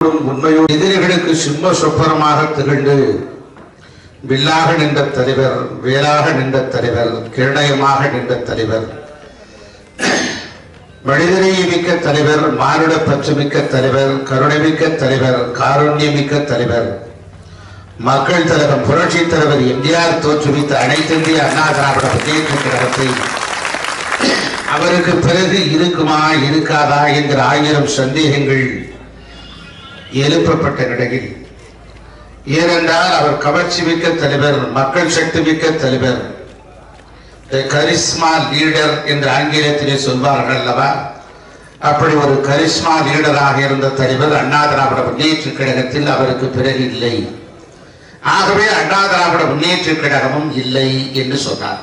உண்மையோடு எதிரிகளுக்கு சிம்ம சொப்பனமாக திகழ்ந்து வில்லாக நின்ற தலைவர் வேலாக நின்ற தலைவர் கிருணயமாக நின்ற தலைவர் மனிதநேய மிக்க தலைவர் மானுட பற்றுமிக்க தலைவர் கருணைமிக்க தலைவர் காருண்யமிக்க தலைவர் மக்கள் தலைவர் புரட்சி தலைவர் எம்ஜிஆர் தோற்றுவித்த அனைத்திந்திய அண்ணா திராவிட முன்னேற்ற கழகத்தை அவருக்கு பிறகு இருக்குமா இருக்காதா என்கிற ஆயிரம் சந்தேகங்கள் எழுப்பப்பட்ட நிலையில் ஏனென்றால் அவர் கவர்ச்சி மிக்க தலைவர் மக்கள் சக்தி மிக்க தலைவர். கரிஸ்மா லீடர் என்று ஆங்கிலத்திலே சொல்வார்கள் அல்லவா? அப்படி ஒரு கரிஸ்மா லீடராக இருந்த தலைவர் அண்ணா திராவிட முன்னேற்ற கழகத்தில் அவருக்கு பிறகு இல்லை. ஆகவே அண்ணா திராவிட முன்னேற்ற கழகமும் இல்லை என்று சொன்னார்.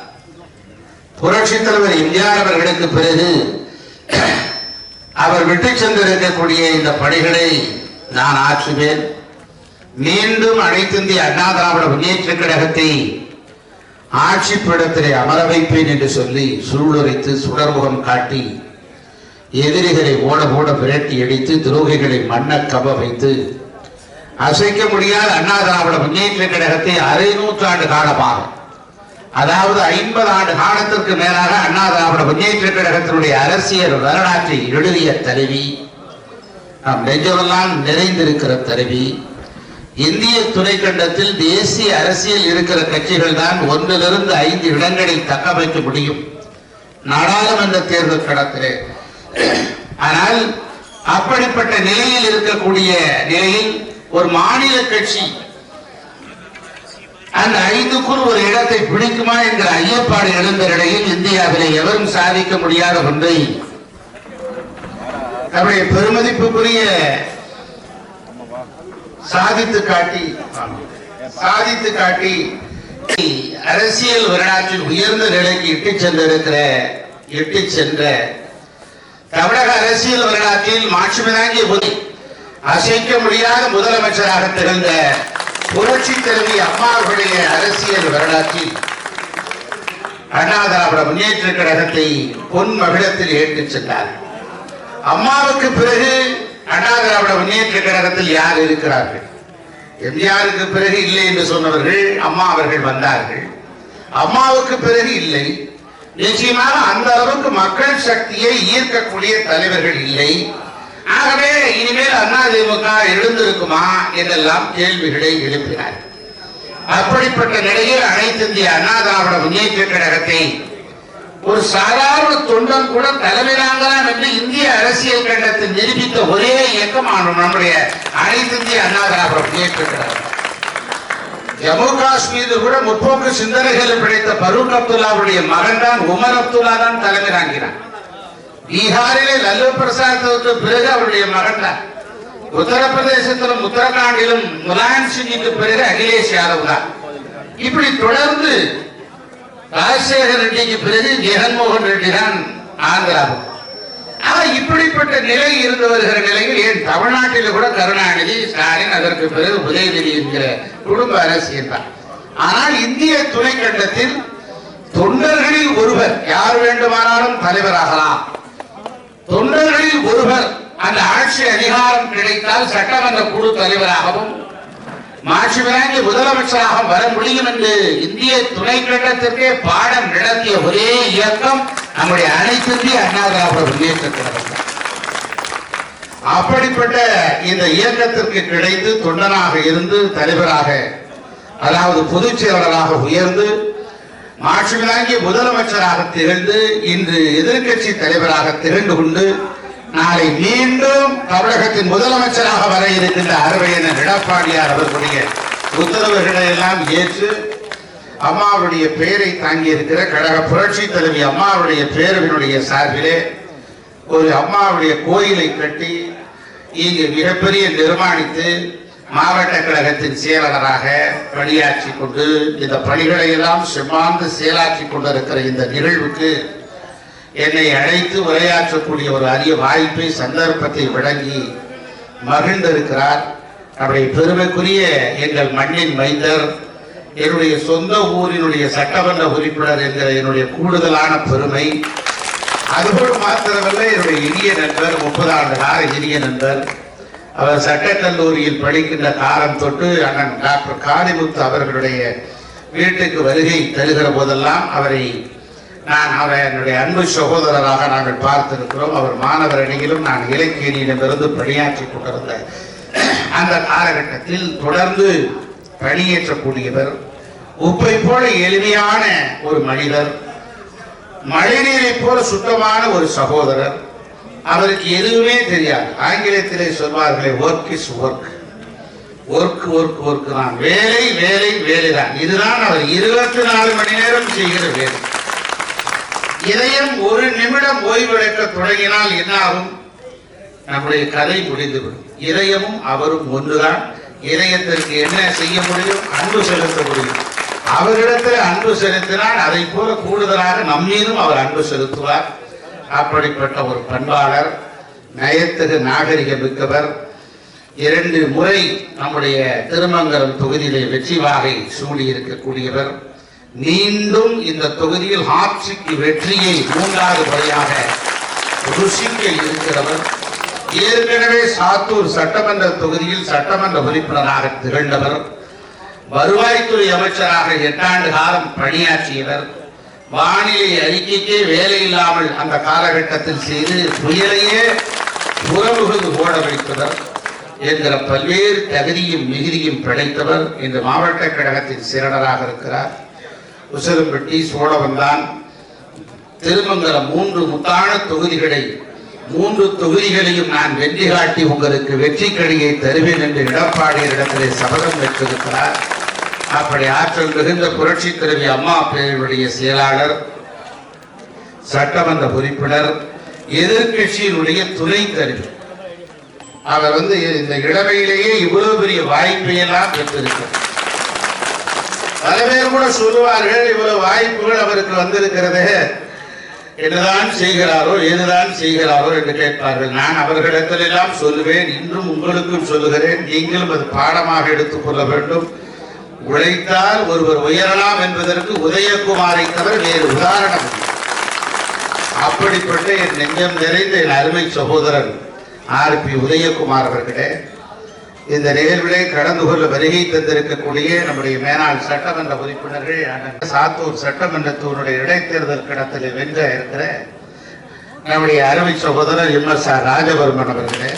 புரட்சி தலைவர் எம்ஜிஆர் அவர்களுக்கு பிறகு அவர் விட்டு சென்றிருக்கக்கூடிய இந்த பணிகளை நான் ஆற்றுவேன். மீண்டும் அனைத்திந்திய அண்ணா திராவிட முன்னேற்ற கழகத்தை ஆட்சி பீடத்திலே அமர வைப்பேன் என்று சொல்லி சூளுரைத்து சுடர்முகம் காட்டி எதிரிகளை ஓட ஓட விரட்டி அடித்து துரோகிகளை மண்ண கவ வைத்து அசைக்க முடியாத அண்ணா திராவிட முன்னேற்ற கழகத்தை அரை நூற்றாண்டு காலமாக அதாவது ஐம்பது ஆண்டு காலத்திற்கு மேலாக அண்ணா திராவிட முன்னேற்ற கழகத்தினுடைய அரசியல் வரலாற்றை எழுதிய தலைவி நம் நெஞ்சமெல்லாம் நிறைந்திருக்கிற தருவி இந்திய துணைக்கண்டத்தில் தேசிய அரசியல் இருக்கிற கட்சிகள் தான் ஒன்றிலிருந்து ஐந்து இடங்களில் தக்க வைக்க முடியும். நாடாளுமன்ற தேர்தல் கடத்திலே ஆனால் அப்படிப்பட்ட நிலையில் இருக்கக்கூடிய நிலையில் ஒரு மாநில கட்சி அந்த ஐந்துக்குள் ஒரு இடத்தை பிடிக்குமா என்கிற ஐயப்பாடு எழுந்த நிலையில் இந்தியாவிலே எவரும் சாதிக்க முடியாத ஒன்றை நம்முடைய பெருமதிப்புக்குரிய சாதித்து காட்டி சாதித்து காட்டி அரசியல் வரலாற்றில் உயர்ந்த நிலைக்கு இட்டு சென்றிருக்கிற இட்டு சென்ற தமிழக அரசியல் வரலாற்றில் மாட்சிமிதாங்கிய புதி அசைக்க முடியாத முதலமைச்சராக திகழ்ந்த புரட்சி தலைவி அவர்களுடைய அரசியல் வரலாற்றில் அண்ணா திராவிட முன்னேற்ற கழகத்தை பொன் மகிழத்தில் ஏற்றுச் சென்றார். அம்மாவுக்கு பிறகு அண்ணா திராவிட முன்னேற்ற கழகத்தில் யார் இருக்கிறார்கள்? எம்ஜிஆருக்கு பிறகு இல்லை என்று சொன்னவர்கள் அம்மா அவர்கள் வந்தார்கள். அம்மாவுக்கு பிறகு இல்லை. நிச்சயமாக அந்த அளவுக்கு மக்கள் சக்தியை ஈர்க்கக்கூடிய தலைவர்கள் இல்லை. ஆகவே இனிமேல் அதிமுக எழுந்திருக்குமா என்றெல்லாம் கேள்விகளை எழுப்பினார் அப்படிப்பட்ட நிலையில் அனைத்து இந்திய அண்ணா திராவிட முன்னேற்ற கழகத்தை ஒரு சாதாரண தொண்டன் கூட தலைமை என்று இந்திய அரசியல் கட்டத்தை நிரூபித்த ஒரே இயக்கமான நம்முடைய அனைத்து இந்திய அண்ணா திராவிட ஜம்மு காஷ்மீர் கூட முற்போக்கு சிந்தனைகள் பிடித்த பரூக் அப்துல்லாவுடைய மகன் தான் உமர் அப்துல்லா தான் தலைமையிலாங்கிறான் பீகாரிலே லல்லு பிரசாத்துக்கு பிறகு அவருடைய மகன் தான் உத்தரப்பிரதேசத்திலும் உத்தரகாண்டிலும் முலாயம் சிங்குக்கு பிறகு அகிலேஷ் யாதவ் தான் இப்படி தொடர்ந்து ராஜசேகர் ரெட்டிக்கு பிறகு ஜெகன்மோகன் ரெட்டி தான் ஆந்திராவும் ஆனா இப்படிப்பட்ட நிலை இருந்து வருகிற நிலையில் ஏன் தமிழ்நாட்டில் கூட கருணாநிதி ஸ்டாலின் அதற்கு பிறகு உதயநிதி என்கிற குடும்ப அரசியல் தான் ஆனால் இந்திய துணைக்கண்டத்தில் தொண்டர்களில் ஒருவர் யார் வேண்டுமானாலும் தலைவராகலாம். தொண்டர்களில் ஒருவர் அந்த ஆட்சி அதிகாரம் கிடைத்தால் சட்டமன்ற குழு தலைவராகவும் மாட்சி விளங்கி முதலமைச்சராக வர முடியும் என்று இந்திய துணைக்கண்டத்திற்கே பாடம் நடத்திய ஒரே இயக்கம் நம்முடைய அனைத்து அண்ணா திராவிட முன்னேற்ற கழகம். அப்படிப்பட்ட இந்த இயக்கத்திற்கு கிடைத்து தொண்டனாக இருந்து தலைவராக அதாவது பொதுச் செயலாளராக உயர்ந்து மாட்சி விளங்கி முதலமைச்சராக திகழ்ந்து இன்று எதிர்கட்சி தலைவராக திகழ்ந்து கொண்டு நாளை மீண்டும் தமிழகத்தின் முதலமைச்சராக வர இருக்கின்ற அறுவையன எடப்பாடியார் அவர்களுடைய உத்தரவுகளை எல்லாம் ஏற்று அம்மாவுடைய பெயரை தாங்கி இருக்கிற கழக புரட்சி தலைவி அம்மாவுடைய பேரவினுடைய சார்பிலே ஒரு அம்மாவுடைய கோயிலை கட்டி இங்கு மிகப்பெரிய நிர்மாணித்து மாவட்ட கழகத்தின் செயலாளராக பணியாற்றி கொண்டு இந்த பணிகளை எல்லாம் செம்மாந்து செயலாற்றி கொண்டிருக்கிற இந்த நிகழ்வுக்கு என்னை அழைத்து உரையாற்றக்கூடிய ஒரு அரிய வாய்ப்பை சந்தர்ப்பத்தை வழங்கி மகிழ்ந்திருக்கிறார். நம்முடைய பெருமைக்குரிய எங்கள் மண்ணின் மைந்தர் என்னுடைய சொந்த ஊரினுடைய சட்டமன்ற உறுப்பினர் என்கிற என்னுடைய கூடுதலான பெருமை. அதுபோல் மாத்திரமல்ல என்னுடைய இனிய நண்பர் முப்பது ஆண்டு கால இனிய நண்பர். அவர் சட்டக்கல்லூரியில் படிக்கின்ற காலம் தொட்டு அண்ணன் டாக்டர் காளிமுத்து அவர்களுடைய வீட்டுக்கு வருகை தருகிற போதெல்லாம் அவரை நான் அவரை என்னுடைய அன்பு சகோதரராக நாங்கள் பார்த்திருக்கிறோம். அவர் மாணவர் அணியிலும் நான் இலக்கியனிடமிருந்து பணியாற்றி கொண்டிருந்த அந்த காலகட்டத்தில் தொடர்ந்து பணியேற்றக்கூடியவர் உப்பை போல எளிமையான ஒரு மனிதர் மழைநீரை போல சுத்தமான ஒரு சகோதரர். அவருக்கு எதுவுமே தெரியாது. ஆங்கிலத்திலே சொல்வார்களே work is work work work work தான். வேலை வேலை வேலை தான் இதுதான் அவர் இருபத்தி நாலு மணி நேரம் செய்கிற வேலை. இதயம் ஒரு நிமிடம் ஓய்வெடுக்க தொடங்கினால் என்ன ஆகும் நம்முடைய கதை முடிந்துவிடும். இதயமும் அவரும் ஒன்றுதான். இதயத்திற்கு என்ன செய்ய முடியும்? அன்பு செலுத்த முடியும். அவரிடத்தில் அன்பு செலுத்தினால் அதை போல கூடுதலாக நம்மீதும் அவர் அன்பு செலுத்துவார். அப்படிப்பட்ட ஒரு பண்பாளர் நயத்துக்கு நாகரிக மிக்கவர் இரண்டு முறை நம்முடைய திருமங்கலம் தொகுதியிலே வெற்றி வாகை சூழியிருக்கக்கூடியவர் இருக்கக்கூடியவர் மீண்டும் இந்த தொகுதியில் ஆட்சிக்கு வெற்றியை மூன்றாவது முறையாக ருசிக்க இருக்கிறவர் ஏற்கனவே சாத்தூர் சட்டமன்ற தொகுதியில் சட்டமன்ற உறுப்பினராக திகழ்ந்தவர் வருவாய்த்துறை அமைச்சராக எட்டாண்டு காலம் பணியாற்றியவர் வானிலை அறிக்கைக்கே வேலை இல்லாமல் அந்த காலகட்டத்தில் செய்து புயலையே புறமுகுந்து ஓட வைத்தவர் என்கிற பல்வேறு தகுதியும் மிகுதியும் படைத்தவர் இன்று மாவட்ட கழகத்தின் சிறனராக இருக்கிறார். உசிலம்பட்டி சோழவந்தான். திருமங்கலம் மூன்று முத்தான தொகுதிகளை மூன்று தொகுதிகளையும் நான் வெற்றி காட்டி உங்களுக்கு வெற்றி கடியை தருவேன் என்று எடப்பாடியரிடத்திலே சபதம் பெற்றிருக்கிறார் அப்படி ஆற்றல் மிகுந்த புரட்சி தலைவி அம்மா பேருடைய செயலாளர் சட்டமன்ற உறுப்பினர் எதிர்க்கட்சியினுடைய துணை தருவி அவர் வந்து இந்த இளமையிலேயே இவ்வளவு பெரிய வாய்ப்பையெல்லாம் பெற்றிருக்கிறார். பல பேர் கூட சொல்லுவார்கள் இவ்வளவு வாய்ப்புகள் அவருக்கு வந்திருக்கிறது. என்னதான் செய்கிறாரோ ஏதுதான் செய்கிறாரோ என்று கேட்பார்கள். நான் அவர்களிடத்திலெல்லாம் சொல்லுவேன் இன்றும் உங்களுக்கும் சொல்லுகிறேன். நீங்களும் அது பாடமாக எடுத்துக்கொள்ள வேண்டும். உழைத்தால் ஒருவர் உயரலாம் என்பதற்கு உதயகுமாரை தவிர வேறு உதாரணம் அப்படிப்பட்ட என் நெஞ்சம் நிறைந்த என் அருமை சகோதரன் ஆர் பி உதயகுமார் அவர்களே இந்த நிகழ்விலே கடந்து கொள்ள வருகை தந்திருக்கக்கூடிய நம்முடைய மேனாள் சட்டமன்ற உறுப்பினர்கள் சாத்தூர் சட்டமன்றத்தினுடைய இடைத்தேர்தல் கடத்தில் வென்ற இருக்கிற நம்முடைய அருமை சகோதரர் எம் ஆர் ராஜவர்மன் அவர்களே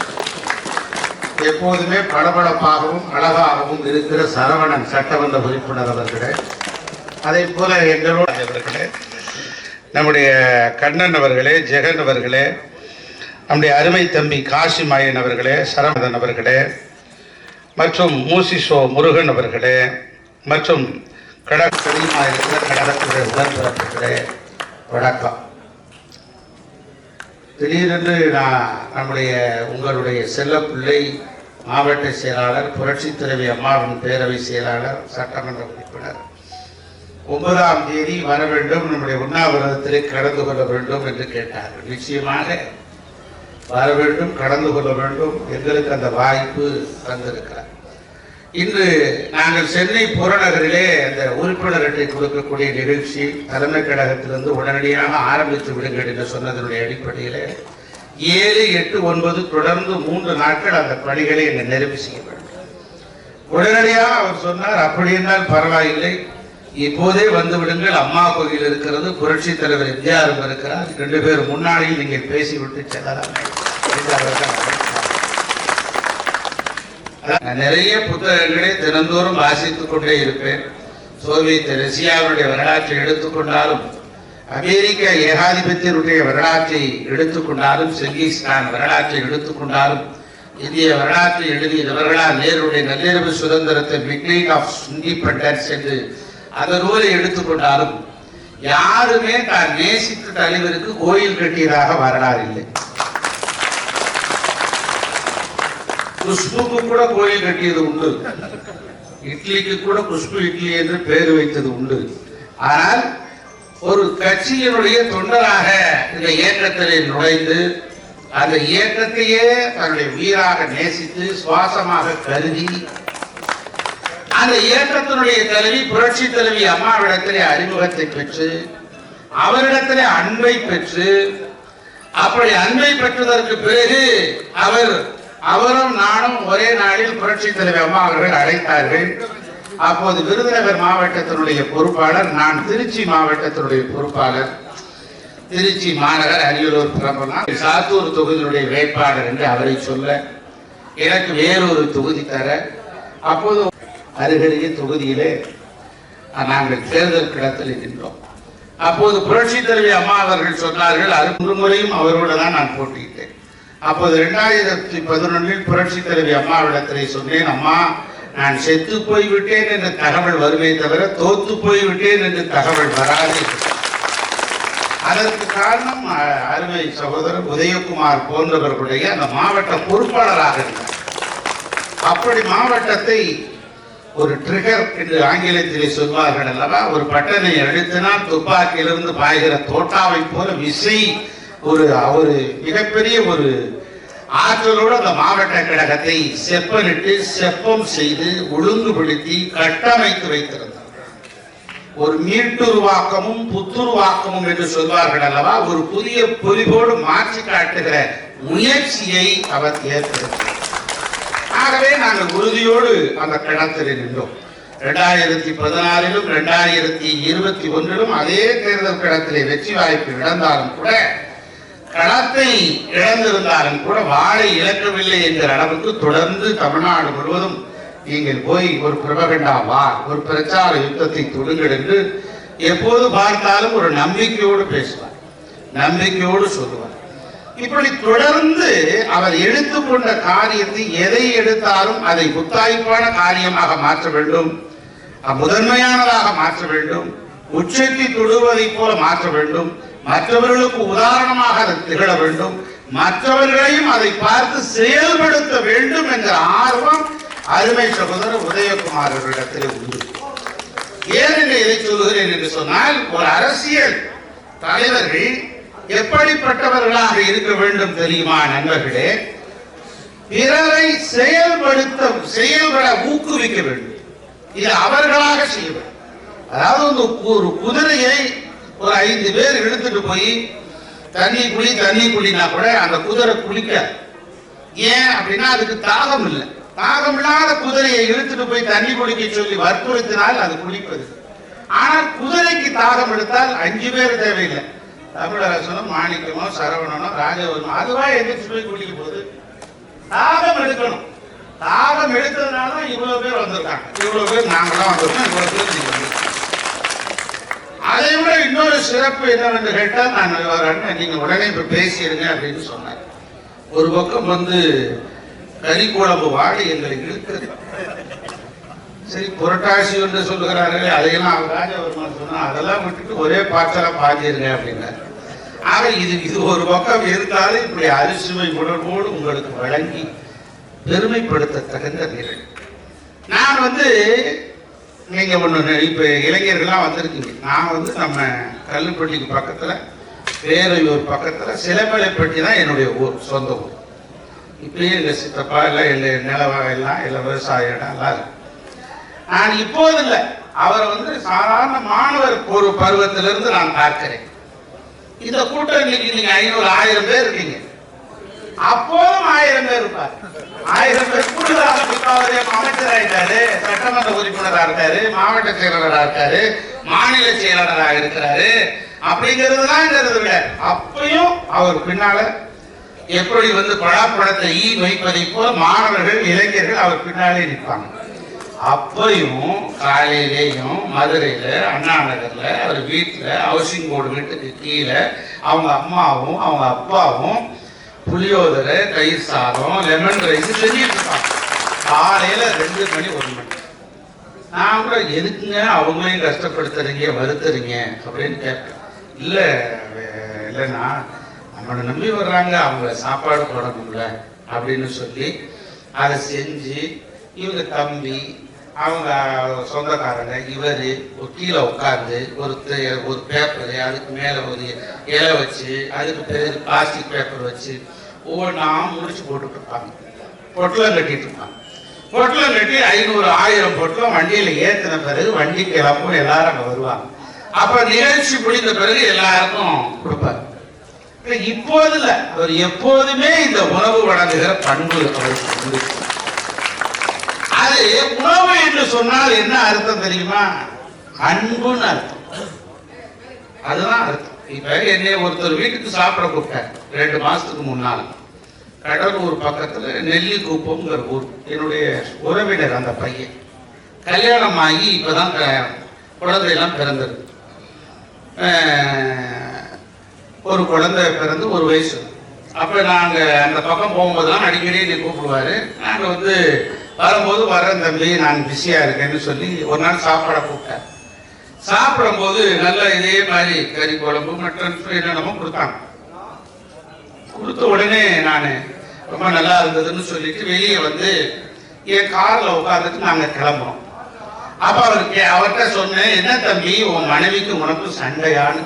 எப்போதுமே பளபளப்பாகவும் அழகாகவும் இருக்கிற சரவணன் சட்டமன்ற உறுப்பினர் அவர்களே அதே போல எங்களோட அவர்களே நம்முடைய கண்ணன் அவர்களே ஜெகன் அவர்களே நம்முடைய அருமை தம்பி காசி மாயன் அவர்களே சரவணன் அவர்களே மற்றும் மூசிசோ முருகன் அவர்களே மற்றும் கடற்கடியுமா இருக்கிற கடற்கரை உடன்பிறப்புகளே வணக்கம். திடீரென்று நான் நம்முடைய உங்களுடைய செல்லப்பிள்ளை மாவட்ட செயலாளர் புரட்சி தலைவி அம்மாவின் பேரவை செயலாளர் சட்டமன்ற உறுப்பினர். ஒன்பதாம் தேதி வர வேண்டும் நம்முடைய உண்ணாவிரதத்திலே கலந்து கொள்ள வேண்டும் என்று கேட்டார்கள். நிச்சயமாக வர வேண்டும் கடந்து கொள்ள வேண்டும் எங்களுக்கு அந்த வாய்ப்பு தந்திருக்கிறார். இன்று நாங்கள் சென்னை புறநகரிலே அந்த உறுப்பினர் அட்டை கொடுக்கக்கூடிய நிகழ்ச்சி தலைமை கழகத்திலிருந்து உடனடியாக ஆரம்பித்து விடுங்கள் என்று சொன்னதனுடைய அடிப்படையில் ஏழு எட்டு ஒன்பது தொடர்ந்து மூன்று நாட்கள் அந்த பணிகளை என்னை நிறைவு செய்ய வேண்டும். உடனடியாக அவர் சொன்னார் அப்படி என்றால் பரவாயில்லை. இப்போதே வந்து விடுங்கள். அம்மா கோயில் இருக்கிறது புரட்சி தலைவர் எம்ஜிஆர் இருக்கிறார். ரெண்டு பேர் முன்னாடியில் நீங்கள் பேசிவிட்டு செல்லலாம். என்று அவர்கள் நிறைய புத்தகங்களை தினந்தோறும் வாசித்துக் கொண்டே இருப்பேன். சோவியத் ரஷ்யாவுடைய வரலாற்றை எடுத்துக்கொண்டாலும் அமெரிக்க ஏகாதிபத்தியருடைய வரலாற்றை எடுத்துக்கொண்டாலும் செங்கிஸ்கான் வரலாற்றை எடுத்துக்கொண்டாலும் இந்திய வரலாற்றை எழுதிய நேருடைய நள்ளிரவு சுதந்திரத்தை பிக்னிங் ஆஃப் இண்டிபெண்டன்ஸ் என்று அந்த நூலை எடுத்துக்கொண்டாலும் யாருமே தான் நேசித்த தலைவருக்கு கோயில் கட்டியதாக வரலாறு இல்லை. குஷ்புக்கு கூட கோயில் கட்டியது உண்டு இட்லிக்கு கூட குஷ்பு இட்லி என்று பெயர் வைத்தது உண்டு ஆனால் ஒரு கட்சியினுடைய தொண்டராக இந்த இயக்கத்திலே நுழைந்து அந்த இயக்கத்தையே தன்னுடைய உயிராக நேசித்து சுவாசமாக கருதி அந்த இயக்கத்தினுடைய தலைவி புரட்சி தலைவி அம்மாவிடத்திலே அறிமுகத்தை பெற்று அவரிடத்திலே அன்பை பெற்று அப்படி அன்பை பெற்றதற்கு பிறகு அவர் அவரும் நானும் ஒரே நாளில் புரட்சி தலைவர் அம்மா அவர்கள் அழைத்தார்கள். அப்போது விருதுநகர் மாவட்டத்தினுடைய பொறுப்பாளர் நான் திருச்சி மாவட்டத்தினுடைய பொறுப்பாளர். திருச்சி மாநகர் அரியலூர் பிரபலம் சாத்தூர் தொகுதியினுடைய வேட்பாளர் என்று அவரை சொல்ல எனக்கு வேறொரு தொகுதி தர. அப்போது அருகருகே தொகுதியிலே நாங்கள் தேர்தல் கிடத்தில் இருக்கின்றோம் அப்போது புரட்சி தலைவி அம்மா அவர்கள் சொன்னார்கள் அது ஒருமுறையும் அவரோடு தான் நான் போட்டியிட்டேன். அப்போது இரண்டாயிரத்தி பதினொன்றில் புரட்சி தலைவி அம்மாவிடத்திலே சொன்னேன் அம்மா நான் செத்து போய்விட்டேன் என்ற தகவல் வருமே தவிர தோத்து போய்விட்டேன் என்று தகவல் வராது. அதற்கு காரணம் அருமை சகோதரர் உதயகுமார் போன்றவர்களுடைய அந்த மாவட்ட பொறுப்பாளராக இருந்தார். அப்படி மாவட்டத்தை ஒரு ட்ரிகர் என்று ஆங்கிலத்திலே சொல்வார்கள் அல்லவா? ஒரு பட்டனை அழுத்தினால் துப்பாக்கியிலிருந்து பாய்கிற தோட்டாவை போல விசை ஒரு ஒரு மிகப்பெரிய ஒரு ஆற்றலோடு அந்த மாவட்ட கழகத்தை செப்பனிட்டு செப்பம் செய்து ஒழுங்குபடுத்தி கட்டமைத்து வைத்திருந்தார். ஒரு மீட்டுருவாக்கமும் புத்துருவாக்கமும் என்று சொல்வார்கள் அல்லவா? ஒரு புதிய பொலிவோடு மாற்றி காட்டுகிற முயற்சியை அவர் ஏற்படுத்தினார். ஆகவே நாங்கள் உறுதியோடு அந்த களத்தில் நின்றோம். ரெண்டாயிரத்தி பதினாறிலும் ரெண்டாயிரத்தி இருபத்தி ஒன்றிலும் அதே தேர்தல் களத்திலே வெற்றி வாய்ப்பு இழந்தாலும் கூட களத்தை இழந்திருந்தாலும் கூட வாழை இழக்கவில்லை என்கிற அளவுக்கு தொடர்ந்து தமிழ்நாடு முழுவதும் நீங்கள் போய் ஒரு பிரபகண்டா வா ஒரு பிரச்சார யுத்தத்தை தொடுங்கள் என்று எப்போது பார்த்தாலும் ஒரு நம்பிக்கையோடு பேசுவார் நம்பிக்கையோடு சொல்லுவார். இப்படி தொடர்ந்து அவர் எடுத்துக்கொண்ட காரியத்தை எதை எடுத்தாலும் அதை புத்தாய்ப்பான காரியமாக மாற்ற வேண்டும் முதன்மையானதாக மாற்ற வேண்டும் உச்சத்தை தொடுவதைப் போல மாற்ற வேண்டும் மற்றவர்களுக்கு உதாரணமாக அது திகழ வேண்டும். மற்றவர்களையும் அதை பார்த்து செயல்படுத்த வேண்டும் என்ற ஆர்வம் அருமை சகோதரர் உதயகுமார் அவர்களிடத்தில் உண்டு. ஏன் என்று இதை சொல்லுகிறேன் என்று சொன்னால் ஒரு அரசியல் தலைவர்கள் எப்படிப்பட்டவர்களாக இருக்க வேண்டும் தெரியுமா நண்பர்களே? பிறரை செயல்படுத்த செயல்பட ஊக்குவிக்க வேண்டும். இது அவர்களாக செய்ய வேண்டும். அதாவது ஒரு குதிரையை ஒரு ஐந்து பேர் இழுத்துட்டு போய் தண்ணி குழி தண்ணி குழினா கூட அந்த குதிரை குளிக்க ஏன் அப்படின்னா அதுக்கு தாகம் இல்லை. தாகம் இல்லாத குதிரையை இழுத்துட்டு போய் தண்ணி குடிக்க சொல்லி வற்புறுத்தினால் அது குளிப்பது. ஆனால் குதிரைக்கு தாகம் எடுத்தால் அஞ்சு பேர் தேவையில்லை. தமிழரசனும் மாணிக்கமோ சரவணனோ ராஜவர்மோ அதுவா எந்திரிச்சு போய் குளிக்க போகுது. தாகம் எடுக்கணும். தாகம் எடுத்ததுனால இவ்வளவு பேர் வந்திருக்காங்க. இவ்வளவு பேர் நாங்களாம் வந்திருக்கோம் இவ்வளவு பேர் நீங்க வந்திருக்கீங்க. அதை விட இன்னொரு சிறப்பு என்னவென்று கேட்டால் நான் ஒரு அண்ணன் உடனே இப்போ பேசிடுங்க அப்படின்னு சொன்னார். ஒரு பக்கம் வந்து கறி குழம்பு வாழை எங்களை இழுக்கிறது சரி புரட்டாசி என்று சொல்லுகிறார்களே அதையெல்லாம் அவர் ராஜவர்மன் சொன்னால் அதெல்லாம் விட்டுட்டு ஒரே பாத்திரம் பாஞ்சிருங்க அப்படின்னார். ஆக இது இது ஒரு பக்கம் இருந்தாலும் இப்படி அரிசுவை உணர்வோடு உங்களுக்கு வழங்கி பெருமைப்படுத்த தகுந்த நான் வந்து நீங்க ஒன்று இப்ப இளைஞர்கள்லாம் வந்திருக்கீங்க. நான் வந்து நம்ம கல்லுப்பட்டிக்கு பக்கத்துல பேரையூர் பக்கத்துல சிலமலைப்பட்டி தான் என்னுடைய ஊர் சொந்த ஊர். இப்பயே எங்க சித்தப்பா எல்லாம் இல்லை நிலவா எல்லாம் இல்லை விவசாய இடம் எல்லாம் இருக்கு. நான் இப்போது இல்லை. அவரை வந்து சாதாரண மாணவர் ஒரு பருவத்திலிருந்து நான் பார்க்கிறேன். இந்த கூட்டம் இன்னைக்கு நீங்க ஐநூறு ஆயிரம் பேர் இருக்கீங்க. அப்போதும் ஆயிரம் பேர் இருப்பார். ஆயிரம் பேர் கூடுதலாக செயலாளராக இருக்காரு மாவட்ட செயலாளராக இருக்காரு மாநில செயலாளராக இருக்கிறாரு. அப்படிங்கிறதுலாங்கிறத விட அப்பயும் அவர் பின்னால எப்படி வந்து பழாப்பழத்தை ஈ வைப்பதை போல மாணவர்கள் இளைஞர்கள் அவர் பின்னாலே நிற்பாங்க. அப்பையும் காலையிலேயும் மதுரையில அண்ணா நகர்ல அவர் வீட்டுல ஹவுசிங் போர்டு வீட்டுக்கு கீழே அவங்க அம்மாவும் அவங்க அப்பாவும் புளியோதரை தயிர் சாதம் லெமன் ரைஸ் செஞ்சுட்டு இருப்பாங்க காலையில ரெண்டு மணி ஒரு மணி. நான் கூட எதுக்குங்க அவங்களையும் கஷ்டப்படுத்துறீங்க வருத்துறீங்க அப்படின்னு கேட்பேன். இல்லை இல்லைன்னா நம்மளை நம்பி வர்றாங்க அவங்க சாப்பாடு போடணும்ல அப்படின்னு சொல்லி அதை செஞ்சு இவங்க தம்பி அவங்க சொந்தக்காரங்க இவர் ஒரு கீழே உட்காந்து ஒரு ஒரு பேப்பரு அதுக்கு மேலே ஒரு இலை வச்சு அதுக்கு பேர் பிளாஸ்டிக் பேப்பர் வச்சு ஒவ்வொன்றா முடிச்சு போட்டுட்டு இருப்பாங்க. பொட்டலம் கட்டிட்டு இருப்பாங்க. பொட்டலம் கட்டி ஐநூறு ஆயிரம் பொட்டலம் வண்டியில ஏத்தின பிறகு வண்டி கிளப்பும் எல்லாரும் அங்க வருவாங்க. அப்ப நிகழ்ச்சி முடிந்த பிறகு எல்லாருக்கும் கொடுப்பாரு. இப்போது இல்ல அவர் எப்போதுமே இந்த உணவு வழங்குகிற பண்பு அவருக்கு அது உணவு என்று சொன்னால் என்ன அர்த்தம் தெரியுமா? அன்புன்னு அர்த்தம். அதுதான் அர்த்தம். இப்ப என்னை ஒருத்தர் வீட்டுக்கு சாப்பிட கூப்பிட்டார். ரெண்டு மாசத்துக்கு முன்னால். கடலூர் பக்கத்தில் நெல்லிக்குப்பம்ங்கிற ஊர் என்னுடைய உறவினர் அந்த பையன். கல்யாணம் ஆகி இப்போ தான் குழந்தையெல்லாம் பிறந்தது. ஒரு குழந்தை பிறந்து ஒரு வயசு. அப்போ நாங்கள் அந்த பக்கம் போகும்போதெல்லாம் அடிக்கடி என்னை கூப்பிடுவாரு. நாங்கள் வந்து வரும்போது வரேன் தம்பி நான் பிஸியாக இருக்கேன்னு சொல்லி ஒரு நாள் சாப்பாடை கூப்பிட்டேன் சாப்பிடும்போது நல்ல இதே மாதிரி கறி குழம்பு மட்டன் என்னென்னமோ கொடுத்தாங்க. கொடுத்த உடனே நான் ரொம்ப நல்லா இருந்ததுன்னு சொல்லிட்டு வெளியே வந்து என் காரில் உட்காந்துட்டு நாங்கள் கிளம்புறோம். அப்போ அவருக்கு அவர்கிட்ட சொன்னேன் என்ன தம்பி உன் மனைவிக்கு உனக்கு சண்டையான்னு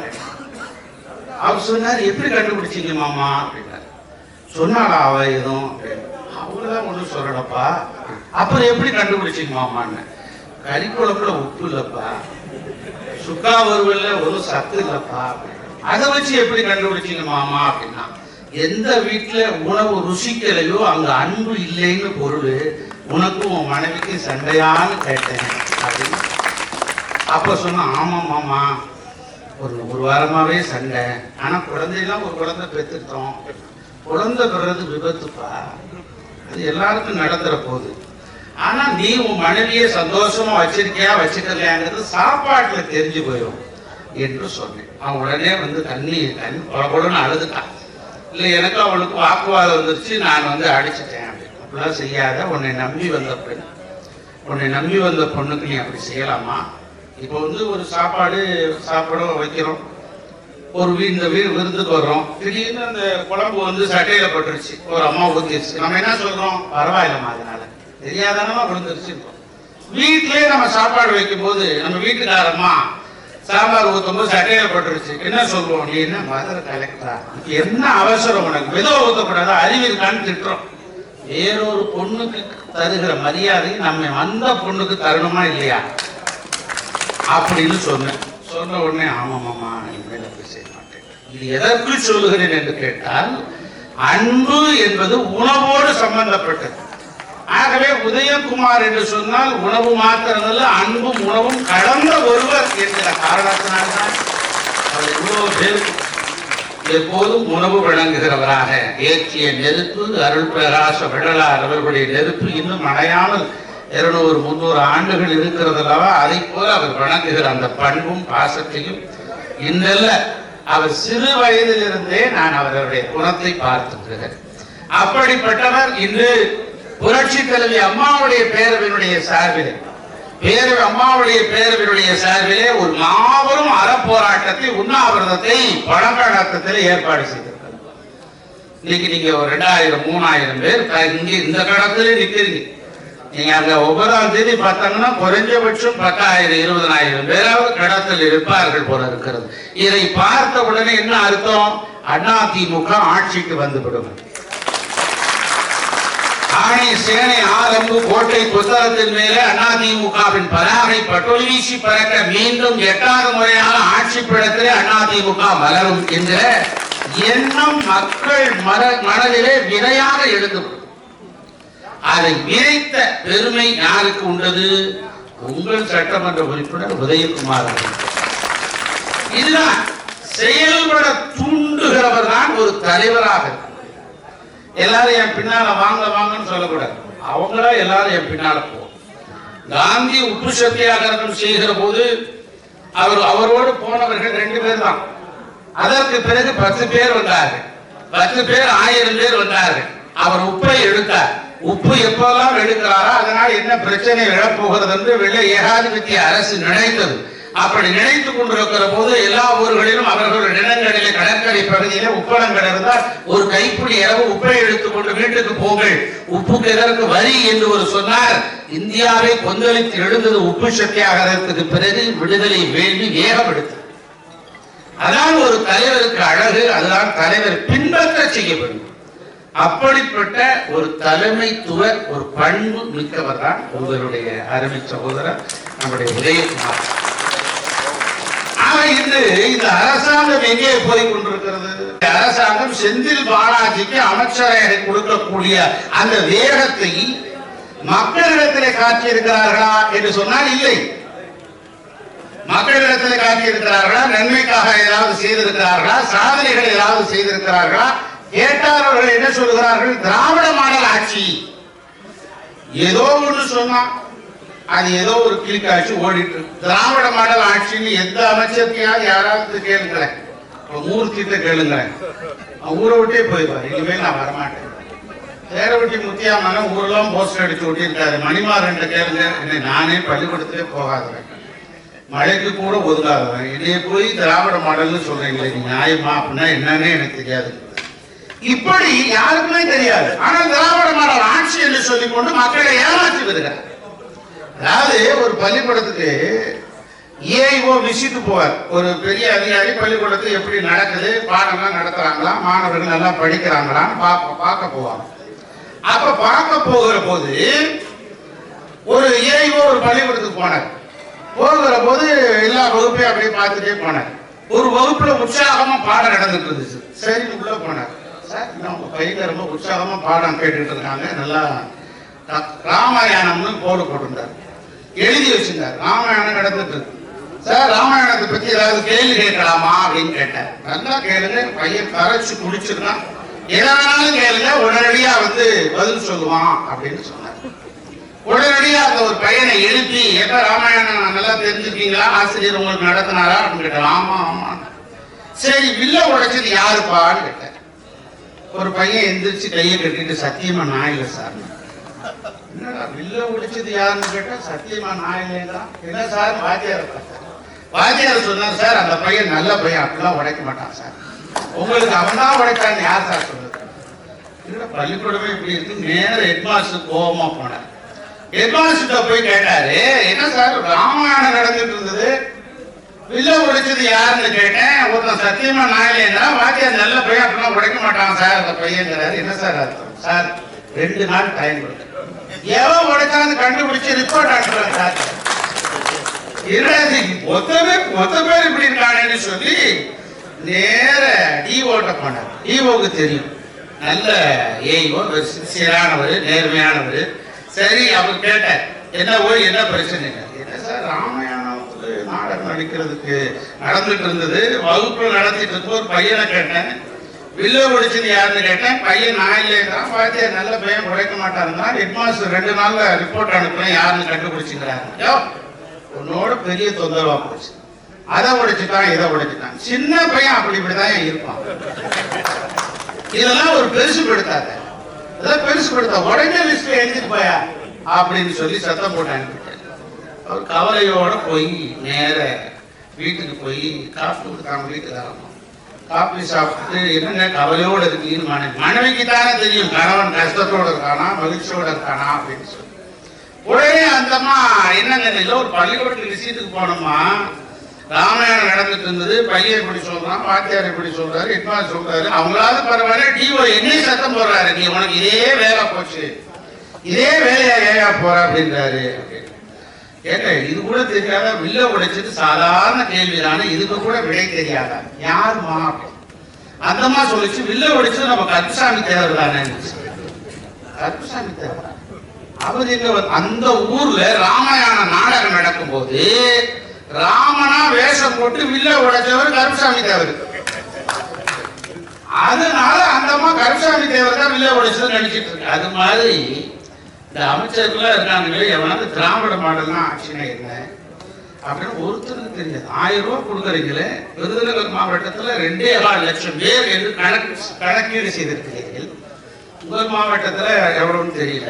அவர் சொன்னார் எப்படி கண்டுபிடிச்சிங்க மாமா? அப்படின்னாரு. சொன்னாடா அவ எதுவும். அப்படின்னு. ஒன்றும் ஒண்ணும் சொல்லலப்பா. அப்புறம் எப்படி கண்டுபிடிச்சிங்க மாமான்னு? கறி குழம்புல உப்பு இல்லப்பா. சுக்கா வறுவல்ல ஒரு சத்து இல்லப்பா. அதை வச்சு எப்படி கண்டுபிடிச்சிங்க மாமா? அப்படின்னா எந்த வீட்டுல உணவு ருசிக்கலையோ அங்க அன்பு இல்லைன்னு பொருள் உனக்கும் உன் மனைவிக்கும் சண்டையான்னு கேட்டேன். அப்படின்னு. அப்ப சொன்ன ஆமா மாமா ஒரு ஒரு வாரமாவே சண்டை. ஆனா குழந்தையெல்லாம் ஒரு குழந்தை பெற்றுட்டோம் குழந்தை பெறது விபத்துப்பா. அது எல்லாருக்கும் நடந்துற போகுது ஆனா நீ உன் மனைவியை சந்தோஷமா வச்சிருக்கியா வச்சுக்கலையாங்கிறது சாப்பாட்டுல தெரிஞ்சு போயிடும். என்று சொன்னேன். அவன் உடனே வந்து தண்ணி தண்ணி குழப்படன்னு அழுதுட்டான். இல்லை எனக்கு அவளுக்கு வாக்குவாதம் வந்துருச்சு நான் வந்து அடிச்சிட்டேன் அப்படின்னு அப்படிலாம் செய்யாத உன்னை நம்பி வந்த பெண். உன்னை நம்பி வந்த பொண்ணுக்கு நீ அப்படி செய்யலாமா? இப்போ வந்து ஒரு சாப்பாடு சாப்பிட வைக்கிறோம். ஒரு வீ இந்த வீடு விருந்துக்கு வர்றோம். திடீர்னு அந்த குழம்பு வந்து சட்டையில பட்டுருச்சு. ஒரு அம்மா ஊத்திருச்சு. நம்ம என்ன சொல்றோம்? பரவாயில்லம்மா அதனால. தெரியாதனமா விழுந்துருச்சு வீட்டிலே நம்ம சாப்பாடு வைக்கும் போது நம்ம வீட்டுக்காரம்மா சாம்பார் ஊத்தும்போது சட்டையில பட்டுருச்சு. என்ன சொல்லுவோம்? நீ என்ன மதுரை கலெக்டரா? என்ன அவசரம் உனக்கு? மெதுவா ஊத்தக்கூடாது அறிவு இருக்கான்னு திட்டுறோம். வேறொரு பொண்ணுக்கு தருகிற மரியாதை நம்ம அந்த பொண்ணுக்கு தரணுமா இல்லையா? அப்படின்னு சொன்னேன். சொன்ன உடனே ஆமாமாமா இனிமேல் அப்படி செய்ய மாட்டேன். இது எதற்கு சொல்லுகிறேன் என்று கேட்டால் அன்பு என்பது உணவோடு சம்பந்தப்பட்டது. ஆகவே உதயகுமார் என்று சொன்னால் உணவு மாத்திரமல்ல அன்பும் உணவும் கலந்த ஒருவர் என்கிற காரணத்தினால்தான் அவர் இவ்வளவு பேருக்கு எப்போதும் உணவு வழங்குகிறவராக. ஏற்றிய நெருப்பு அருள் பிரகாச விடலார் அவர்களுடைய நெருப்பு இன்னும் அடையாமல் இருநூறு முந்நூறு ஆண்டுகள் இருக்கிறது அல்லவா அதை போல அவர் வணங்குகிற அந்த பண்பும் பாசத்தையும் இன்னல்ல அவர் சிறு வயதிலிருந்தே நான் அவருடைய குணத்தை பார்த்துக்கிறேன் அப்படிப்பட்டவர் இன்று புரட்சி தலைவி அம்மாவுடைய பேரவையினுடைய சார்பிலே பேரவை அம்மாவுடைய பேரவையினுடைய சார்பிலே ஒரு மாபெரும் அறப்போராட்டத்தை உண்ணாவிரதத்தை பழங்காலத்தில் ஏற்பாடு செய்திருக்கிறார் இன்னைக்கு நீங்க ஒரு ரெண்டாயிரம் மூணாயிரம் பேர் க- இந்த கடத்திலே நிக்கிறீங்க. நீங்க அங்க ஒன்பதாம் தேதி பார்த்தாங்கன்னா குறைஞ்சபட்சம் பத்தாயிரம் இருபதனாயிரம் பேராவது கடத்தில் இருப்பார்கள் போல இருக்கிறது. இதை பார்த்த உடனே என்ன அர்த்தம்? அதிமுக ஆட்சிக்கு வந்துவிடும். ஆணை சேனை ஆரம்பு கோட்டை புத்தகத்தின் மேலே அதிமுகவின் பதாகை பட்டொலி வீசி பறக்க மீண்டும் எட்டாவது முறையாக ஆட்சி பிடத்திலே அதிமுக மலரும் என்ற எண்ணம் மக்கள் மன மனதிலே விதையாக எழுந்துவிடும் அதை விதைத்த பெருமை யாருக்கு உண்டது? உங்கள் சட்டமன்ற உறுப்பினர் உதயகுமார். இதுதான் செயல்பட தூண்டுகிறவர் தான் ஒரு தலைவராக. இருக்கிறார். எல்லாரும் என் பின்னால வாங்க வாங்கன்னு சொல்லக்கூடாது. அவங்களா எல்லாரும் என் பின்னால போகும் காந்தி உப்பு சத்தியாகிரகம் செய்கிற போது அவர் அவரோடு போனவர்கள் ரெண்டு பேர் தான் அதற்கு பிறகு பத்து பேர் வந்தார்கள் பத்து பேர் ஆயிரம் பேர் வந்தார்கள் அவர் உப்பை எடுத்தார். உப்பு எப்பெல்லாம் எடுக்கிறாரோ அதனால் என்ன பிரச்சனை எழப்போகிறது என்று வெள்ளை ஏகாதிபத்திய அரசு நினைத்தது. அப்படி நினைத்து கொண்டிருக்கிற போது எல்லா ஊர்களிலும் அவர்கள் நிலங்களிலே கடற்கரை பகுதியிலே உப்பளங்கள் இருந்தால் ஒரு கைப்பிடி அளவு உப்பை எடுத்துக்கொண்டு வீட்டுக்கு போங்கள். உப்புக்கு எதற்கு வரி என்று ஒரு சொன்னார். இந்தியாவை கொந்தளித்து எழுந்தது உப்பு சக்தியாகிறதுக்கு பிறகு விடுதலை வேண்டி வேகம் எடுத்தது. அதான் ஒரு தலைவருக்கு அழகு அதுதான் தலைவர் பின்பற்ற செய்யப்படும். அப்படிப்பட்ட ஒரு தலைமைத்துவ ஒரு பண்பு மிக்கவர் தான் உங்களுடைய அருமை சகோதரர் நம்முடைய உதயகுமார். ஆனா இன்று இந்த அரசாங்கம் எங்கே போய் கொண்டிருக்கிறது? அரசாங்கம் செந்தில் பாலாஜிக்கு அமைச்சரை கொடுக்கக்கூடிய அந்த வேகத்தை மக்களிடத்திலே காட்டியிருக்கிறார்களா என்று சொன்னால் இல்லை. மக்களிடத்தில் காட்டியிருக்கிறார்களா? நன்மைக்காக ஏதாவது செய்திருக்கிறார்களா? சாதனைகள் ஏதாவது செய்திருக்கிறார்களா? கேட்டால் அவர்கள் என்ன சொல்கிறார்கள்? திராவிட மாடல் ஆட்சி. ஏதோ ஒன்று சொன்னா அது ஏதோ ஒரு கிளிக்காட்சி ஓடிட்டு இருக்கு. திராவிட மாடல் ஆட்சின்னு எந்த அமைச்சர்க்கையாவது யாராவது கேளுங்களேன். இப்ப மூர்த்திட்ட கேளுங்களேன். ஊரை விட்டே போயிடுவார். இனிமேல் நான் வரமாட்டேன். சேரவட்டி முத்தியாமன ஊரெல்லாம் போஸ்டர் அடிச்சு ஒட்டியிருக்காரு. மணிமாறன் கேளுங்க. என்னை நானே பள்ளிக்கூடத்திலே போகாதவன். மழைக்கு கூட ஒதுங்காதவன். என்னைய போய் திராவிட மாடல்னு சொல்றீங்களே நீ நியாயமா அப்படின்னா என்னன்னு எனக்கு தெரியாது. இப்படி யாருக்குமே தெரியாது. ஆனால் திராவிட மாடல் ஆட்சி என்று சொல்லிக்கொண்டு மக்களை ஏமாற்றி வருகிறார் அதாவது ஒரு பள்ளிக்கூடத்துக்கு ஏஐஓ விசிட்டு போவார். ஒரு பெரிய அதிகாரி பள்ளிக்கூடத்துக்கு எப்படி நடக்குது பாடம்லாம் நடத்துறாங்களா மாணவர்கள் நல்லா படிக்கிறாங்களான்னு பார்க்க பார்க்க போவாங்க அப்ப பார்க்க போகிற போது ஒரு ஏஐஓ ஒரு பள்ளிக்கூடத்துக்கு போனார். போகிற போது எல்லா வகுப்பையும் அப்படியே பார்த்துட்டே போனார். ஒரு வகுப்புல உற்சாகமா பாடம் நடந்துட்டு இருந்துச்சு. சரி உள்ள போனார். சார் நம்ம பையன் ரொம்ப உற்சாகமா பாடம் கேட்டுட்டு இருக்காங்க. நல்லா ராமாயணம்னு போர்டு போட்டிருந்தார். எழுதி வச்சிருந்தார். ராமாயணம் நடந்துட்டு இருக்கு. சார் ராமாயணத்தை பத்தி ஏதாவது கேள்வி கேட்கலாமா அப்படின்னு கேட்டேன். நல்லா கேளுங்க. பையன் கரைச்சு குடிச்சிருக்கான் எதனாலும் கேளுங்க. உடனடியா வந்து பதில் சொல்லுவான் அப்படின்னு சொன்னார். உடனடியா அந்த ஒரு பையனை எழுப்பி எப்ப ராமாயணம் நல்லா தெரிஞ்சுக்கீங்களா ஆசிரியர் உங்களுக்கு நடத்தினாரா? அப்படின்னு கேட்டேன். ஆமா ஆமா. சரி வில்ல உடைச்சது யாருப்பான்னு கேட்டேன். ஒரு பையன் எந்திரிச்சு கையை கட்டிட்டு சத்தியமா நான் இல்லை சார். என்னடா வில்ல உடைச்சது யாருன்னு கேட்டா சத்தியமா நான் இல்லைங்களா என்ன சார்? வாத்தியார் வாத்தியார் சொன்னார் சார் அந்த பையன் நல்ல பையன். அப்படிலாம் உடைக்க மாட்டான் சார். உங்களுக்கு அவன் தான் உடைக்கான்னு யார் சார் சொல்லுது என்னடா பள்ளிக்கூடமே இப்படி இருக்கு? நேர ஹெட்மாஸ்டர் கோபமா போனார். ஹெட்மாஸ்டர்கிட்ட போய் கேட்டாரு என்ன சார் ராமாயணம் நடந்துட்டு இருந்தது. வில்ல உடைச்சது யாருன்னு கேட்டேன். ஒருத்தன் சத்தியமா நாயிலேன்னா வாத்தியார் நல்ல பையன் அப்படிலாம் உடைக்க மாட்டான் சார் அந்த பையங்கிறாரு என்ன சார் அர்த்தம்? சார் ரெண்டு நாள் டைம் கொடுங்க எவன் உடைச்சான்னு கண்டுபிடிச்சு ரிப்போர்ட் அனுப்புறேன் சார் என்னது மொத்த பேர் மொத்த பேர் இப்படி இருக்கானேன்னு சொல்லி நேர டிஓட்ட போனார். டிஓக்கு தெரியும். நல்ல ஏய்வோ சீரானவர் நேர்மையானவர். சரி அவர் கேட்டார் என்ன ஓய் என்ன பிரச்சனை? என்ன சார் ராமாயணத்துக்கு நாடகம் நடிக்கிறதுக்கு நடந்துட்டு இருந்தது. வகுப்பு நடத்திட்டு இருக்க ஒரு பையனை கேட்டேன். வில்ல ஒடிச்சது யாருன்னு கேட்டேன். பையன் நான் இல்லைங்கிறான் வாத்தியார் நல்ல பையன் உடைக்க மாட்டாருன்னா ஹெட்மாஸ்டர் ரெண்டு நாள்ல ரிப்போர்ட் அனுப்புறேன். யாருன்னு கண்டுபிடிச்சுக்கிறாரு. உன்னோட பெரிய தொந்தரவா போச்சு. அதை உடைச்சிட்டான் இதை உடைச்சிட்டான். சின்ன பையன் அப்படி இப்படிதான் இருப்பான். இதெல்லாம் ஒரு பெருசுபடுத்தாத இதெல்லாம் பெருசுபடுத்த உடனே லிஸ்ட்ல எழுதிட்டு போயா? அப்படின்னு சொல்லி சத்தம் போட்டு அனுப்பிட்டாரு அவர் கவலையோட போய் நேர வீட்டுக்கு போய் காஃபி கொடுத்தாங்க வீட்டுக்காரமா காஃபி சாப்பிட்டு என்னங்க கவலையோடு இருக்கீங்கன்னு மனைவி மனைவிக்கு தானே தெரியும் கணவன் கஷ்டத்தோட இருக்கானா மகிழ்ச்சியோட இருக்கானா அப்படின்னு சொல்லி. உடனே அந்தம்மா என்னங்க இல்லை ஒரு பள்ளிக்கூடத்துக்கு விஷயத்துக்கு போனோமா ராமாயணம் நடந்துட்டு இருந்தது பையன் இப்படி சொல்றான் வாத்தியார் இப்படி சொல்றாரு இட்மா சொல்றாரு. அவங்களாவது பரவாயில்ல டிஓ என்ன சத்தம் போடுறாரு. நீ உனக்கு இதே வேலை போச்சு. இதே வேலையா ஏயா போற அப்படின்றாரு. ஏங்க இது கூட தெரியாத வில்ல உடைச்சது சாதாரண கேள்விதானே இதுக்கு கூட விடை தெரியாதா? யாருமா மாட்டோம் அம்மா சொல்லிச்சு வில்ல உடைச்சது நம்ம கருப்புசாமி தேவர் தானே. கருப்புசாமி தேவர். அவர் எங்க அந்த ஊர்ல ராமாயண நாடகம் நடக்கும் போது ராமனா வேஷம் போட்டு வில்ல உடைச்சவர் கருப்புசாமி தேவர். அதனால அந்தமா கருப்புசாமி தேவர் தான் வில்ல உடைச்சது நினைச்சிட்டு இருக்கு அது மாதிரி இந்த அமைச்சர்கள்லாம் இருக்காங்களே எவனாவது திராவிட மாடல்னா ஆட்சினா என்ன? அப்படின்னு ஒருத்தருக்கு தெரியாது. ஆயிரம் ரூபாய் கொடுக்குறீங்களே விருதுநகர் மாவட்டத்தில் ரெண்டே கால் லட்சம் பேர் என்று கணக்கு கணக்கீடு செய்திருக்கிறீர்கள். உங்கள் மாவட்டத்தில் எவ்வளவுன்னு தெரியல.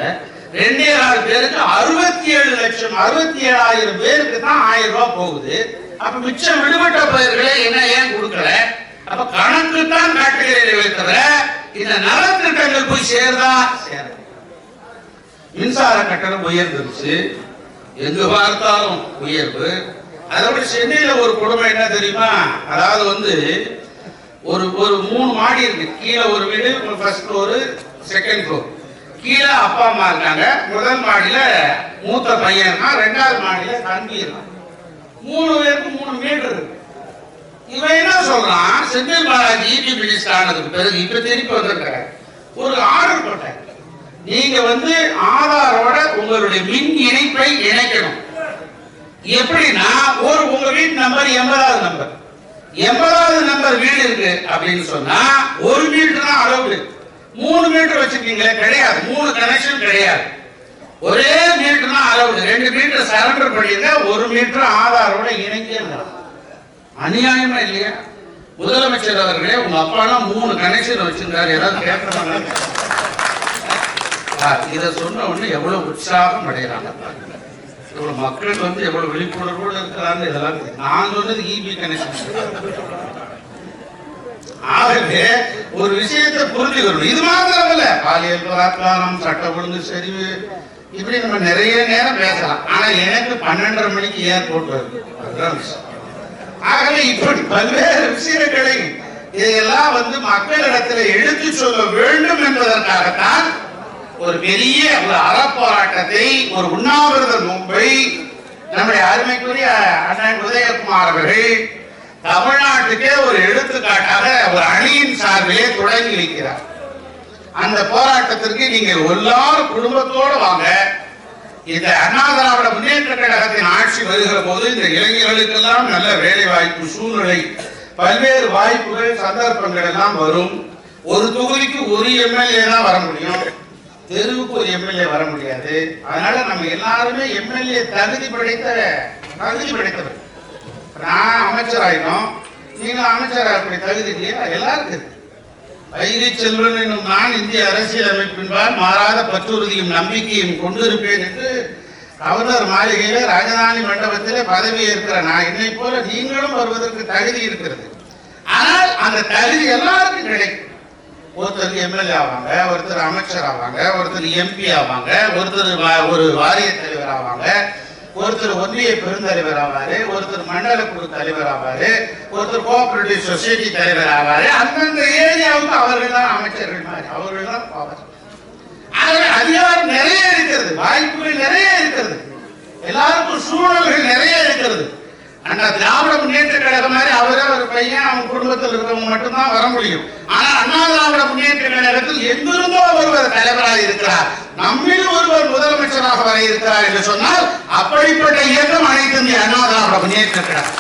ரெண்டே ஆறு பேருக்கு அறுபத்தி ஏழு லட்சம் அறுபத்தி ஏழாயிரம் பேருக்கு தான் ஆயிரம் ரூபாய் போகுது. அப்ப மிச்சம் விடுபட்ட பயிர்களே என்ன ஏன் கொடுக்கல? அப்ப கணக்கு தான் காட்டுகிறீர்களே தவிர இந்த நலத்திட்டங்கள் போய் சேருதா? சேரும் மின்சார கட்டணம் உயர்ந்துருச்சு. எங்கு பார்த்தாலும் உயர்வு. அதோட சென்னையில ஒரு கொடுமை என்ன தெரியுமா? அதாவது வந்து ஒரு ஒரு மூணு மாடி இருக்கு. கீழே ஒரு வீடு ஃபர்ஸ்ட் ஃப்ளோரு செகண்ட் ஃப்ளோர் கீழே அப்பா அம்மா இருக்காங்க. முதல் மாடியில மூத்த பையன் இருக்கான். ரெண்டாவது மாடியில தம்பி இருக்கான். மூணு பேருக்கு மூணு மீட்டர் இருக்கு. இவன் என்ன சொல்றான்? செந்தில் பாலாஜி இபி மினிஸ்டர் ஆனதுக்கு பிறகு இப்ப திருப்பி வந்திருக்கிறார். ஒரு ஆர்டர் போட்டேன் நீங்க வந்து ஆதாரோட உங்களுடைய மின் இணைப்பை இணைக்கணும். எப்படின்னா ஒரு உங்க வீட்டு நம்பர் எண்பதாவது நம்பர் எண்பதாவது நம்பர் வீடு இருக்கு அப்படின்னு சொன்னா ஒரு மீட்டர் தான் அளவு மூணு மீட்டர் வச்சிருக்கீங்களே கிடையாது. மூணு கனெக்ஷன் கிடையாது. ஒரே மீட்டர் தான் அளவு ரெண்டு மீட்டர் சரண்டர் பண்ணிருங்க ஒரு மீட்டர் ஆதாரோட இணைக்க அநியாயமா இல்லையா? முதலமைச்சர் அவர்களே உங்க அப்பாலாம் மூணு கனெக்ஷன் வச்சிருந்தாரு ஏதாவது கேட்கறாங்க இதை சொன்ன உடனே எவ்வளவு உற்சாகம் அடைகிறாங்க பாருங்க. இவ்வளவு மக்களுக்கு வந்து எவ்வளவு விழிப்புணர்வோடு இருக்கிறாங்க இதெல்லாம் நான் சொன்னது இபி கனெக்ஷன் ஆகவே ஒரு விஷயத்தை புரிஞ்சுக்கணும். இது மாத்திரம் இல்ல. பாலியல் பலாத்காரம் சட்ட ஒழுங்கு சரிவு இப்படி நம்ம நிறைய நேரம் பேசலாம். ஆனா எனக்கு பன்னெண்டரை மணிக்கு ஏர்போர்ட் வருது. ஆகவே இப்படி பல்வேறு விஷயங்களை இதையெல்லாம் வந்து மக்களிடத்தில் எடுத்து சொல்ல வேண்டும் என்பதற்காகத்தான் ஒரு பெரிய ஒரு அறப்போராட்டத்தை ஒரு உண்ணாவிரத நோன்பை நம்முடைய அருமைக்குரிய அண்ணன் உதயகுமார் அவர்கள் தமிழ்நாட்டுக்கே ஒரு எடுத்துக்காட்டாக ஒரு அணியின் சார்பிலே தொடங்கி வைக்கிறார் அந்த போராட்டத்திற்கு நீங்கள் எல்லாரும் குடும்பத்தோடு வாங்க. இந்த அண்ணா திராவிட முன்னேற்ற கழகத்தின் ஆட்சி வருகிற போது இந்த இளைஞர்களுக்கெல்லாம் நல்ல வேலை வாய்ப்பு சூழ்நிலை பல்வேறு வாய்ப்புகள் சந்தர்ப்பங்கள் எல்லாம் வரும். ஒரு தொகுதிக்கு ஒரு எம்எல்ஏ தான் வர முடியும். தெருவுக்கு ஒரு எம்எல்ஏ வர முடியாது. அதனால நம்ம எல்லாருமே எம்எல்ஏ தகுதி படைத்த தகுதி படைத்தவர். நான் அமைச்சர் ஆயிடும் நீங்களும் அமைச்சர் ஆகக்கூடிய தகுதி இல்லையா? எல்லாருக்கும் வைகை செல்வன் என்னும் நான் இந்திய அரசியல் அமைப்பின்பால் மாறாத பற்றுறுதியும் நம்பிக்கையும் கொண்டிருப்பேன் என்று கவர்னர் மாளிகையில ராஜதானி மண்டபத்திலே பதவி ஏற்கிற நான் என்னை போல நீங்களும் வருவதற்கு தகுதி இருக்கிறது. ஆனால் அந்த தகுதி எல்லாருக்கும் கிடைக்கும். ஒருத்தர் எம்எல்ஏ ஆவாங்க ஒருத்தர் அமைச்சர் ஆவாங்க ஒருத்தர் எம்பி ஆவாங்க ஒருத்தர் வா- ஒரு வாரிய தலைவர் ஆவாங்க ஒருத்தர் ஒன்றிய பெருந்தலைவர் ஆவாரு ஒருத்தர் மண்டல குழு தலைவர் ஆவாரு ஒருத்தர் கோஆபரேட்டிவ் சொசைட்டி தலைவர் ஆவாரு. அந்தந்த ஏரியாவுக்கு அவர்கள் தான் அமைச்சர்கள் மாதிரி அவர்கள் தான் power. ஆகவே அதிகாரம் நிறைய இருக்கிறது வாய்ப்புகள் நிறைய இருக்கிறது. எல்லாருக்கும் சூழல்கள் நிறைய இருக்கிறது. அண்ணா திராவிட முன்னேற்ற கழகம் மாதிரி அவரே ஒரு பையன் அவன் குடும்பத்தில் இருக்கிறவங்க மட்டும்தான் வர முடியும். ஆனா அண்ணா திராவிட முன்னேற்ற கழகத்தில் எங்கிருந்தோ ஒருவர் தலைவராக இருக்கிறார். நம்மில் ஒருவர் முதலமைச்சராக வர இருக்கிறார் என்று சொன்னால் அப்படிப்பட்ட இயக்கம் அனைத்து இந்திய அண்ணா திராவிட முன்னேற்ற கழகம்.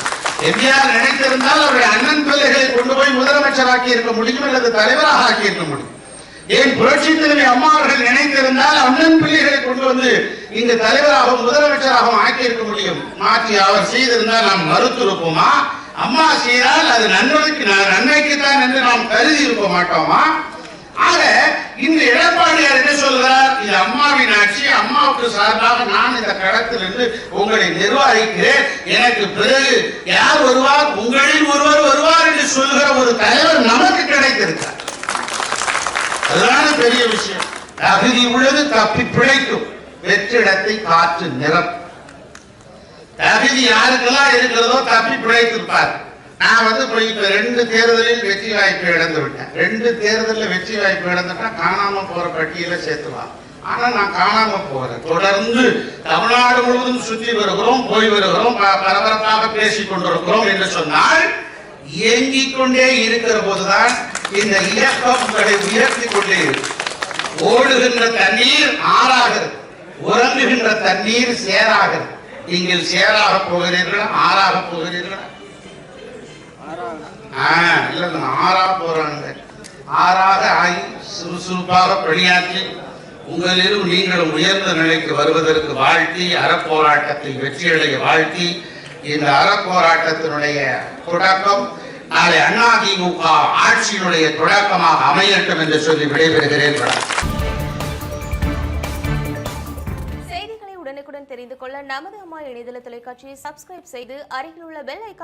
எம்ஜிஆர் நினைத்திருந்தால் அவருடைய அண்ணன் பிள்ளைகளை கொண்டு போய் முதலமைச்சராக்கி இருக்க முடியும் அல்லது தலைவராக ஆக்கி இருக்க முடியும். ஏன் புரட்சி தலைவி அம்மாவர்கள் நினைத்திருந்தால் அண்ணன் பிள்ளைகளை கொண்டு வந்து இங்கு தலைவராகவும் முதலமைச்சராகவும் ஆக்கியிருக்க முடியும். மாற்றி அவர் செய்திருந்தால் நாம் மறுத்திருப்போமா? அம்மா செய்தால் அது நன்மைக்கு நன்மைக்குத்தான் என்று நாம் கருதி இருக்க மாட்டோமா? ஆக இந்த எடப்பாடியார் என்ன சொல்கிறார் இது அம்மாவின் ஆட்சி அம்மாவுக்கு சார்பாக நான் இந்த கடத்திலிருந்து உங்களை நிர்வகிக்கிறேன். எனக்கு பிறகு யார் வருவார்? உங்களில் ஒருவர் வருவார் என்று சொல்கிற ஒரு தலைவர் நமக்கு கிடைத்திருக்கிறார். அதுதான பெரிய விஷயம். தகுதி உள்ளது தப்பி பிழைக்கும். வெற்றிடத்தை காற்று நிரப்பும் தகுதி யாருக்கெல்லாம் இருக்கிறதோ தப்பி பிழைத்திருப்பார். நான் வந்து இப்போ இப்ப ரெண்டு தேர்தலில் வெற்றி வாய்ப்பு இழந்து விட்டேன். ரெண்டு தேர்தலில் வெற்றி வாய்ப்பு இழந்துட்டா காணாம போற பட்டியல சேர்த்துவான். ஆனா நான் காணாம போறேன். தொடர்ந்து தமிழ்நாடு முழுவதும் சுற்றி வருகிறோம் போய் வருகிறோம் ப- பரபரப்பாக பேசிக் கொண்டிருக்கிறோம் என்று சொன்னால் இயங்கிக் கொண்டே இருக்கிற போதுதான் இந்த இயக்கம் உங்களை உயர்த்தி கொண்டே ஓடுகின்ற தண்ணீர் ஆறாகிறது. உறங்குகின்ற தண்ணீர் சேராகிறது. நீங்கள் சேராக போகிறீர்களா? ஆறாக போகிறீர்களா? ஆ, இல்ல ஆறா போறாங்க ஆறாக ஆகி சுறுசுறுப்பாக பணியாற்றி உங்களிலும் நீங்களும் உயர்ந்த நிலைக்கு வருவதற்கு வாழ்த்தி அறப்போராட்டத்தில் வெற்றியடைய வாழ்த்தி இந்த அறப்போராட்டத்தினுடைய தொடக்கம் நாளை அதிமுக ஆட்சியினுடைய தொடக்கமாக அமையட்டும் என்று சொல்லி விடைபெறுகிறேன். செய்திகளை உடனுக்குடன் தெரிந்து கொள்ள நமது அம்மா இணையதள தொலைக்காட்சியை சப்ஸ்கிரைப் செய்து அருகில் உள்ள பெல் ஐக்கான்